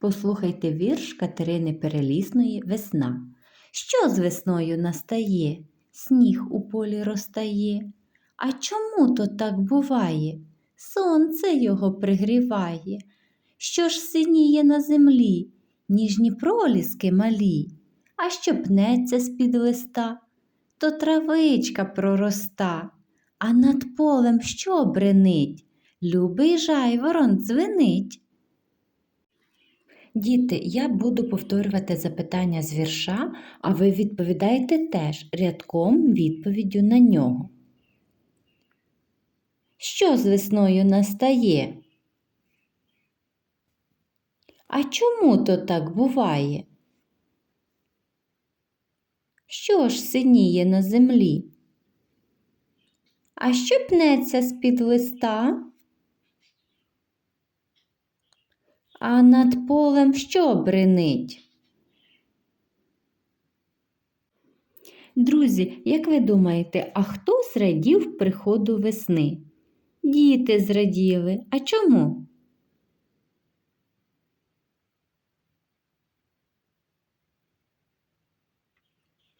Послухайте вірш Катерини Перелісної Весна. Що з весною настає? Сніг у полі розтає. А чому то так буває? Сонце його пригріває. Що ж синіє на землі, ніжні проліски малі, а що пнеться з-під листа, то травичка пророста, а над полем що бренить? Любий жайворон дзвенить. Діти, я буду повторювати запитання з вірша, а ви відповідаєте теж рядком відповіддю на нього. Що з весною настає? А чому то так буває? Що ж синіє на землі? А що пнеться з-під листа? А над полем що бренить? Друзі, як ви думаєте, а хто зрадів приходу весни? Діти зраділи. А чому?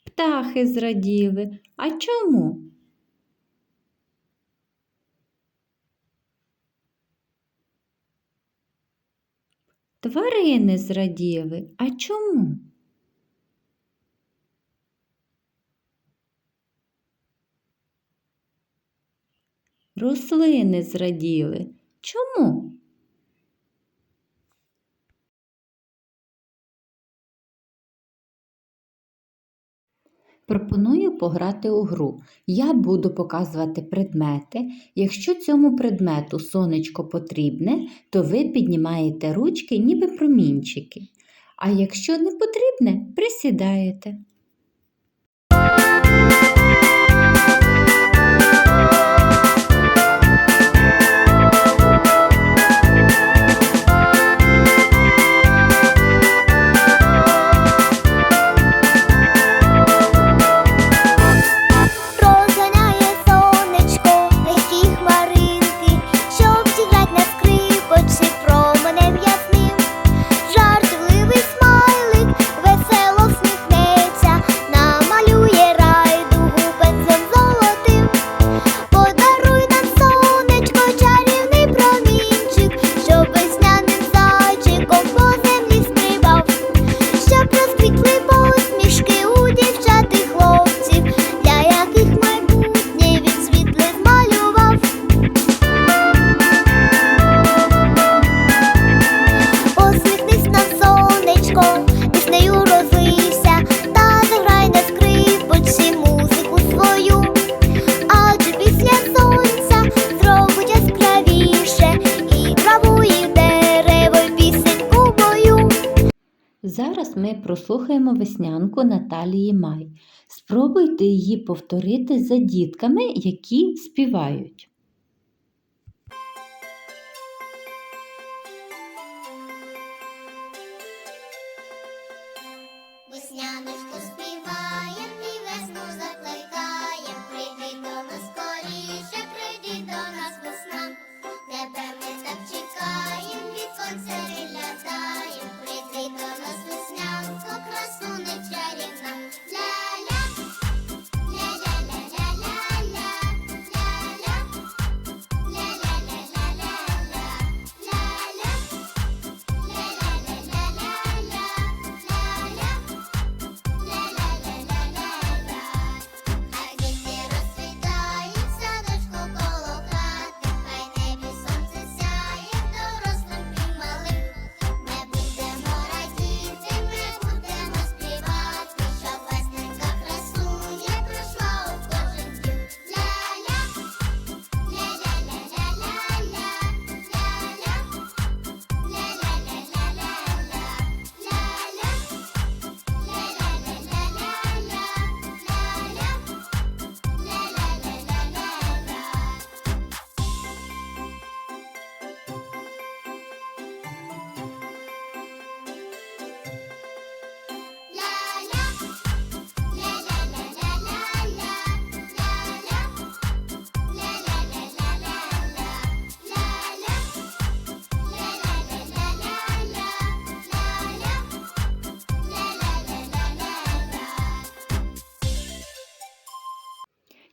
Птахи зраділи. А чому? Тварини зраділи. А чому? Рослини зраділи. Чому? Пропоную пограти у гру. Я буду показувати предмети. Якщо цьому предмету сонечко потрібне, то ви піднімаєте ручки, ніби промінчики. А якщо не потрібне, присідаєте. Зараз ми прослухаємо веснянку Наталії Май. Спробуйте її повторити за дітками, які співають.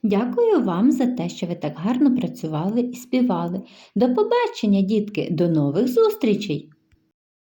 Дякую вам за те, що ви так гарно працювали і співали. До побачення, дітки, до нових зустрічей!